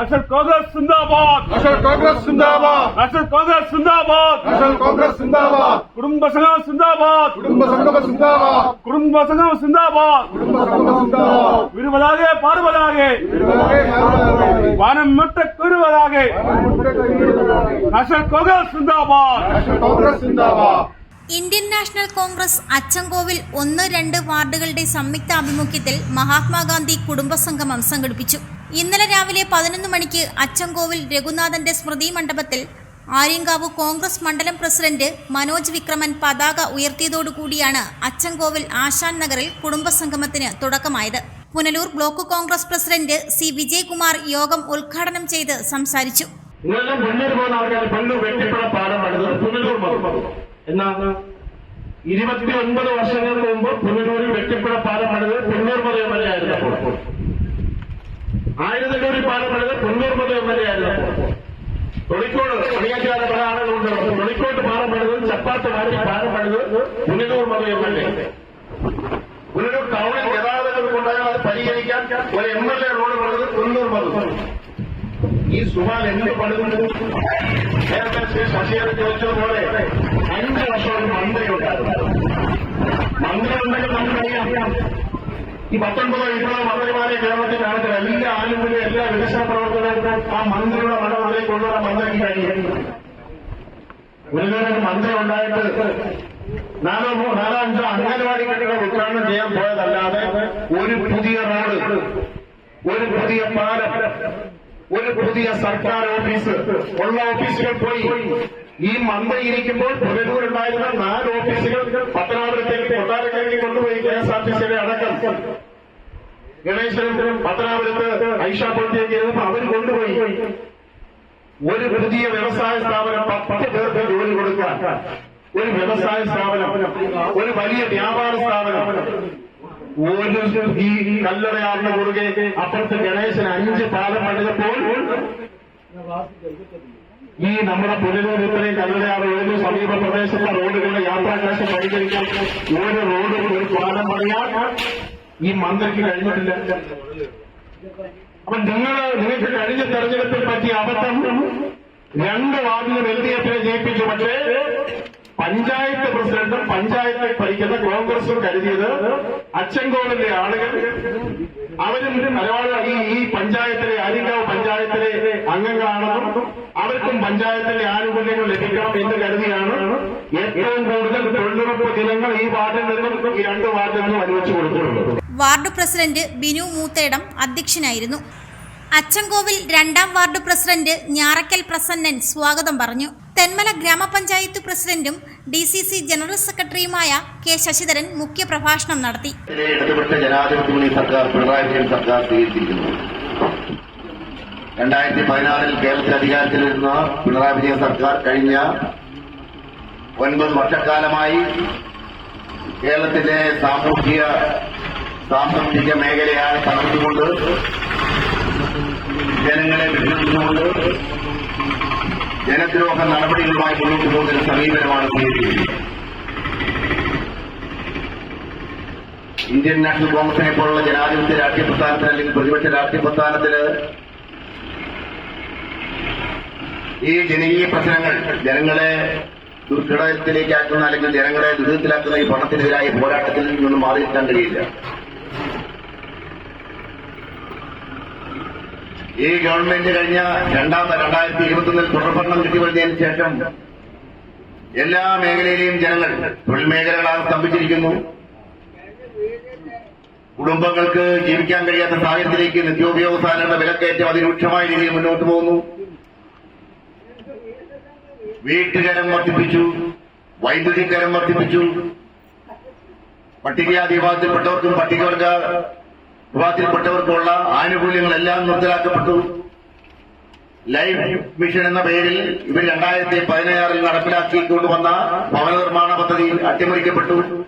National Congress സിന്ദാബാദ് National Congress സിന്ദാബാദ് National Congress സിന്ദാബാദ് National കോൺഗ്രസ് സിന്ദാബാദ് കുടുംബസംഘം സിന്ദാബാദ് കുടുംബ സംഗമ സിന്ദാബാദ് കുടുംബസംഘം സിന്ദാബാദ് കുടുംബ സംഗമ സിന്ദാബാദ് വിരുവലാകെ പാടുവലാകെ ഇരുവരെ നാരായണ വാനം വിട്ട കുരുവലാകെ നാഷണൽ കോൺഗ്രസ് സിന്ദാബാദ് കോൺഗ്രസ് സിന്ദാബാദ് ഇന്ത്യൻ നാഷണൽ കോൺഗ്രസ് അച്ചൻകോവിൽ ഒന്ന് രണ്ട് വാർഡുകളുടെ സംയുക്ത ആഭിമുഖ്യത്തിൽ മഹാത്മാഗാന്ധി കുടുംബസംഗമം സംഘടിപ്പിച്ചു. ഇന്നലെ രാവിലെ പതിനൊന്ന് മണിക്ക് അച്ചൻകോവിൽ രഘുനാഥന്റെ സ്മൃതി മണ്ഡപത്തിൽ ആര്യങ്കാവ് കോൺഗ്രസ് മണ്ഡലം പ്രസിഡന്റ് മനോജ് വിക്രമൻ പതാക ഉയർത്തിയതോടുകൂടിയാണ് അച്ചൻകോവിൽ ആശാൻ നഗറിൽ കുടുംബസംഗമത്തിന് തുടക്കമായത്. Punalur block Congress president C Vijayakumar യോഗം ഉദ്ഘാടനം ചെയ്ത് സംസാരിച്ചു. എന്നാണ് ഇരുപത്തി ഒൻപത് വർഷങ്ങൾക്ക് മുമ്പ് പുനലൂരിൽ വെട്ടിപ്പുഴ പാലം പണിത് പുനലൂർ മുതൽ ആയിരത്തല്ലൂരിൽ പാലം പൊന്നൂർമത പുന്നൂർ മതി എം എൽ എ ആയിരുന്നപ്പോൾ തൊളിക്കോട് പണിയാച്ചാര പല ആളുകളുണ്ട്. തൊളിക്കോട്ട് പാലം പണിത് ചപ്പാത്ത് വാരി പാലം പണിത് പുനലൂർ മത എം എൽ എ. പുനലൂർ ടൗണിൽ ഗതാഗതങ്ങൾ കൊണ്ടായാൽ അത് പരിഹരിക്കാൻ ഒരു എം എൽ എ റോഡ് പണിത് പുന്നൂർ മതി ഈ സുമാൽ എന്ത് പണിതുണ്ട്? നേരത്തെ ശ്രീ ശശിധരൻ ചോദിച്ചതുപോലെ അഞ്ച് വർഷം ഒരു മന്ത്രി ഉണ്ടായിരുന്നു മന്ത്രി ഉണ്ടെങ്കിൽ നമുക്കറിയാം. ഈ പത്തൊൻപത് ഇരുപതോ മന്ത്രിമാരെ കേരളത്തിൽ കാണത്തില്ല എല്ലാ ആനുകൂല്യം എല്ലാ വികസന പ്രവർത്തകർക്കും ആ മന്ത്രിയുടെ മണ്ഡലത്തിലേക്ക് കൊണ്ടുവരാൻ മന്ത്രിക്ക് കഴിയുന്നു ഒരു മന്ത്രി ഉണ്ടായിട്ട് നാലോ നാലോ അഞ്ചോ അംഗൻവാടി കെട്ടിടങ്ങൾ ഉദ്ഘാടനം ചെയ്യാൻ പോയതല്ലാതെ ഒരു പുതിയ റോഡ് ഒരു പുതിയ പാലം ഒരു പുതിയ സർക്കാർ ഓഫീസ് ഉള്ള ഓഫീസുകൾ പോയി. ഈ മന്ത്രി ഇരിക്കുമ്പോൾ പുനലൂരുണ്ടായിരുന്ന നാല് ഓഫീസുകൾ പത്തനാപുരത്തേക്ക് കൊട്ടാരക്കരയ്ക്ക് കൊണ്ടുപോയി കെ എസ് ആർ ടി സിയുടെ അടക്കം ഗണേശനും പത്തനാപുരത്ത് ഐഷ പൊളിത്തേക്ക് ചെയ്തപ്പോൾ അവർ കൊണ്ടുപോയി. ഒരു പുതിയ വ്യവസായ സ്ഥാപനം പത്ത് പേർക്ക് ജോലി കൊടുക്കാൻ. ഒരു വ്യവസായ സ്ഥാപനം ഒരു വലിയ വ്യാപാര സ്ഥാപനം. ഒരു ഈ കല്ലറയാറിന് കുറുകെ അപ്പുറത്ത് ഗണേശൻ അഞ്ച് പാലം പണിതപ്പോൾ ഈ നമ്മുടെ പുനലൂർ ഇത്രയും കല്ലറയാറ് ഏത് സമീപ പ്രദേശത്തെ റോഡുകളുടെ യാത്രാക്ലാശം പരിഹരിക്കാൻ ഒരു റോഡ് ഒരു പാലം പണിയാൻ ഈ മന്ത്രിക്ക് കഴിഞ്ഞിട്ടില്ല. അപ്പൊ നിങ്ങൾ നിങ്ങൾക്ക് കഴിഞ്ഞ തെരഞ്ഞെടുപ്പിൽ പറ്റിയ അബദ്ധം രണ്ട് വാർഡിലും എൽ ഡി എഫിനെ ജയിപ്പിച്ചു. പക്ഷേ പഞ്ചായത്ത് പ്രസിഡന്റും പഞ്ചായത്തെ ഭരിക്കുന്ന കോൺഗ്രസും കരുതിയത് അച്ചൻകോവിലെ ആളുകൾ. അവരും നിലപാട് ഈ പഞ്ചായത്തിലെ ആര്യങ്കാവ് പഞ്ചായത്തിലെ അംഗങ്ങളാണെന്നും അവർക്കും പഞ്ചായത്തിലെ ആനുകൂല്യങ്ങൾ ലഭിക്കണം എന്ന് കരുതിയാണ് ഏറ്റവും കൂടുതൽ തൊഴിലുറപ്പ് ദിനങ്ങൾ ഈ വാർഡിൽ നിന്നും ഈ രണ്ട് വാർഡിൽ നിന്നും അനുവദിച്ചു കൊടുത്തിട്ടുള്ളത്. വാർഡ് പ്രസിഡന്റ് ബിനു മൂത്തേടം അധ്യക്ഷനായിരുന്നു. അച്ചൻകോവിൽ രണ്ടാം വാർഡ് പ്രസിഡന്റ് ഞാറക്കൽ പ്രസന്നൻ സ്വാഗതം പറഞ്ഞു. തെന്മല ഗ്രാമപഞ്ചായത്ത് പ്രസിഡന്റും ഡി സി സി ജനറൽ സെക്രട്ടറിയുമായ കെ ശശിധരൻ മുഖ്യപ്രഭാഷണം നടത്തി. രണ്ടായിരത്തി പതിനാറിൽ കേരളത്തിൽ അധികാരത്തിലിരുന്ന പിണറായി വിജയൻ സർക്കാർ കഴിഞ്ഞ ഒൻപത് വർഷക്കാലമായി കേരളത്തിലെ സാമൂഹിക സാമ്പത്തിക മേഖലയായ തകർത്തുകൊണ്ട് ജനങ്ങളെ വിഭജിച്ചുകൊണ്ട് ജനദ്രോഹ നടപടികളുമായി മുന്നോട്ട് പോകുന്ന സമീപനമാണ് സ്വീകരിക്കുന്നത് ഇന്ത്യൻ നാഷണൽ കോൺഗ്രസിനെ പോലുള്ള ജനാധിപത്യ രാഷ്ട്രീയ പ്രസ്ഥാനത്തിന് അല്ലെങ്കിൽ പ്രതിപക്ഷ രാഷ്ട്രീയ പ്രസ്ഥാനത്തിന് ഈ ജനകീയ പ്രശ്നങ്ങൾ ജനങ്ങളെ ദുർഘടത്തിലേക്കാക്കുന്ന അല്ലെങ്കിൽ ജനങ്ങളെ ദുരിതത്തിലാക്കുന്ന ഈ പണത്തിനെതിരായ പോരാട്ടത്തിൽ നിന്നും മാറി കഴിയില്ല. ഈ ഗവൺമെന്റ് കഴിഞ്ഞ രണ്ടാം രണ്ടായിരത്തി ഇരുപത്തൊന്നിൽ തുടർഭരണം കിട്ടിവരുന്നതിന് ശേഷം എല്ലാ മേഖലയിലെയും ജനങ്ങൾ തൊഴിൽ മേഖലകളാണ് സ്തംഭിച്ചിരിക്കുന്നു. കുടുംബങ്ങൾക്ക് ജീവിക്കാൻ കഴിയാത്ത സാഹചര്യത്തിലേക്ക് നിത്യോപയോഗ സാധനങ്ങളുടെ വിലക്കയറ്റം അതിരൂക്ഷമായ രീതിയിൽ മുന്നോട്ട് പോകുന്നു. വീട്ടുകരം വർദ്ധിപ്പിച്ചു വൈദ്യുതി കരം വർദ്ധിപ്പിച്ചു. പട്ടികജാതി വിഭാഗത്തിൽപ്പെട്ടവർക്കും പട്ടികവർഗ വിഭാഗത്തിൽപ്പെട്ടവർക്കുമുള്ള ആനുകൂല്യങ്ങളെല്ലാം നിർത്തലാക്കപ്പെട്ടു. ലൈഫ് മിഷൻ എന്ന പേരിൽ ഇവർ രണ്ടായിരത്തി പതിനാറിൽ നടപ്പിലാക്കിക്കൊണ്ടുവന്ന ഭവന നിർമ്മാണ പദ്ധതി അട്ടിമറിക്കപ്പെട്ടു.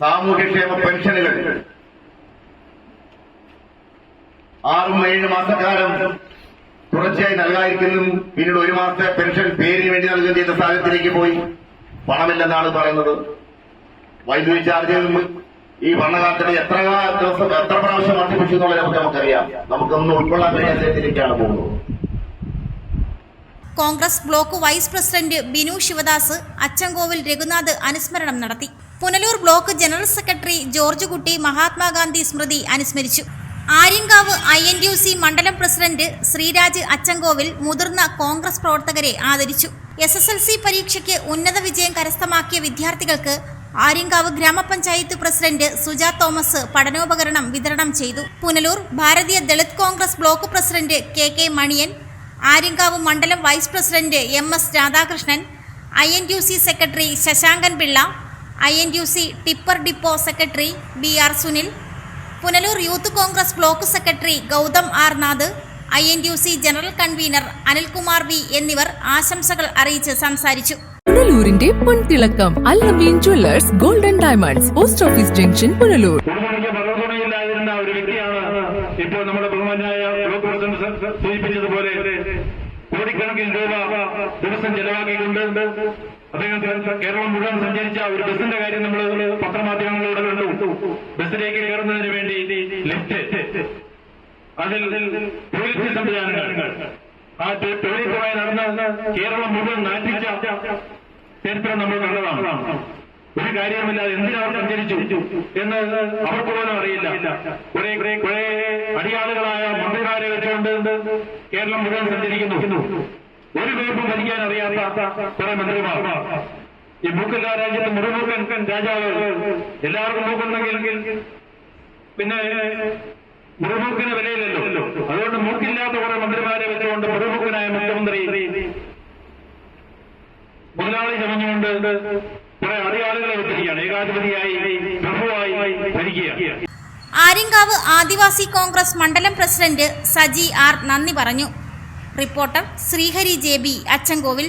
സാമൂഹ്യക്ഷേമ പെൻഷനുകൾ. ആറും ഏഴ് മാസക്കാലം തുടർച്ചയായി നൽകാതിരിക്കുന്നു. പിന്നീട് ഒരു മാസത്തെ പെൻഷൻ പേരിന് വേണ്ടി നൽകുകയും ചെയ്ത സാഹചര്യത്തിലേക്ക് പോയി. പണമില്ലെന്നാണ് പറയുന്നത്. വൈദ്യുതി ചാർജ് ഈ ഭരണകാലത്തിന് എത്ര ദിവസം എത്ര പ്രാവശ്യം വർദ്ധിപ്പിച്ചു എന്നുള്ളത് നമുക്ക് നമുക്കറിയാം. നമുക്കൊന്നും ഉൾക്കൊള്ളാൻ കഴിയാത്ത രീതിയിലേക്കാണ് പോകുന്നത്. Congress block vice president Binu Sivadas Achankovil Raghunath അനുസ്മരണം നടത്തി. Punalur block general secretary George Kutty Mahatma Gandhi സ്മൃതി അനുസ്മരിച്ചു. Aryankavu I N U C മണ്ഡലം പ്രസിഡന്റ് ശ്രീരാജ് അച്ചൻകോവിൽ മുതിർന്ന കോൺഗ്രസ് പ്രവർത്തകരെ ആദരിച്ചു. എസ് എസ് എൽ സി പരീക്ഷയ്ക്ക് ഉന്നത വിജയം കരസ്ഥമാക്കിയ വിദ്യാർത്ഥികൾക്ക് ആര്യങ്കാവ് ഗ്രാമപഞ്ചായത്ത് പ്രസിഡന്റ് സുജാ തോമസ് പഠനോപകരണം വിതരണം ചെയ്തു. Punalur Bharatiya Dalit Congress block president K K Maniyan Aryankavu മണ്ഡലം vice president M S Radhakrishnan I N U C secretary Sasankan Pillai I N U C tipper depot secretary B R Sunil Punalur youth Congress block secretary Gautham R Nath I N U C general convener Anilkumar V എന്നിവർ ആശംസകൾ അറിയിച്ച് സംസാരിച്ചു. പുനലൂരിന്റെ പൊൻതിളക്കം Alameen jewellers golden diamonds post office junction Punalur. പകർത്തുണയില്ലാതിരുന്ന ഒരു വ്യക്തിയാണ് ഇപ്പോൾ നമ്മുടെ ബഹുമാനായ ബ്ലോക്ക് പ്രസിഡന്റ് സൂചിപ്പിച്ചതുപോലെ കോടിക്കണക്കിന് രൂപ ദിവസം ചെലവാക്കിയിട്ടുണ്ട്. അദ്ദേഹം കേരളം മുഴുവൻ സഞ്ചരിച്ച ഒരു ബസിന്റെ കാര്യം നമ്മൾ പത്രമാധ്യമങ്ങളിലൂടെ കണ്ടു. ബസ്സിലേക്ക് കയറുന്നതിന് വേണ്ടി ലിഫ്റ്റ് അതിൽ ടോയ്ലറ്റ് സംവിധാനങ്ങൾ. ആ ടോയ്ലറ്റുമായി നടന്ന കേരളം മുഴുവൻ നാട്ടിച്ച ചരിത്രം നമ്മൾ കണ്ടതാണ്. ഒരു കാര്യവുമില്ലാതെ എന്തിനവർ സഞ്ചരിച്ചു എന്ന് അവർക്ക് പോലും അറിയില്ല. അടിയാളുകളായ മന്ത്രിമാരെ വെച്ചുകൊണ്ട് കേരളം മുഴുവൻ സഞ്ചരിക്കുന്നു. ഒരു പേപ്പും ഭരിക്കാൻ അറിയാത്ത കുറെ മന്ത്രിമാർ. ഈ മൂക്കല്ല രാജ്യത്ത് മുറിമൂക്കൻ രാജാവ് എല്ലാവർക്കും മൂക്കുണ്ടെങ്കിൽ പിന്നെ മുറിമൂക്കിന് വിലയില്ലല്ലോ അതുകൊണ്ട് മൂക്കില്ലാത്ത കുറെ മന്ത്രിമാരെ വെച്ചുകൊണ്ട് മുറിമൂക്കനായ മുഖ്യമന്ത്രി മുതലാളി ചമഞ്ഞുകൊണ്ട് കുറെ അറിയാളുകളെ വെച്ചിരിക്കുകയാണ്. ഏകാധിപതിയായി പ്രഭുവായി ഭരിക്കുക ആര്യങ്കാവ് ആദിവാസി കോൺഗ്രസ് മണ്ഡലം പ്രസിഡന്റ് സജി ആർ നന്ദി പറഞ്ഞു. Reporter Srihari J B Achankovil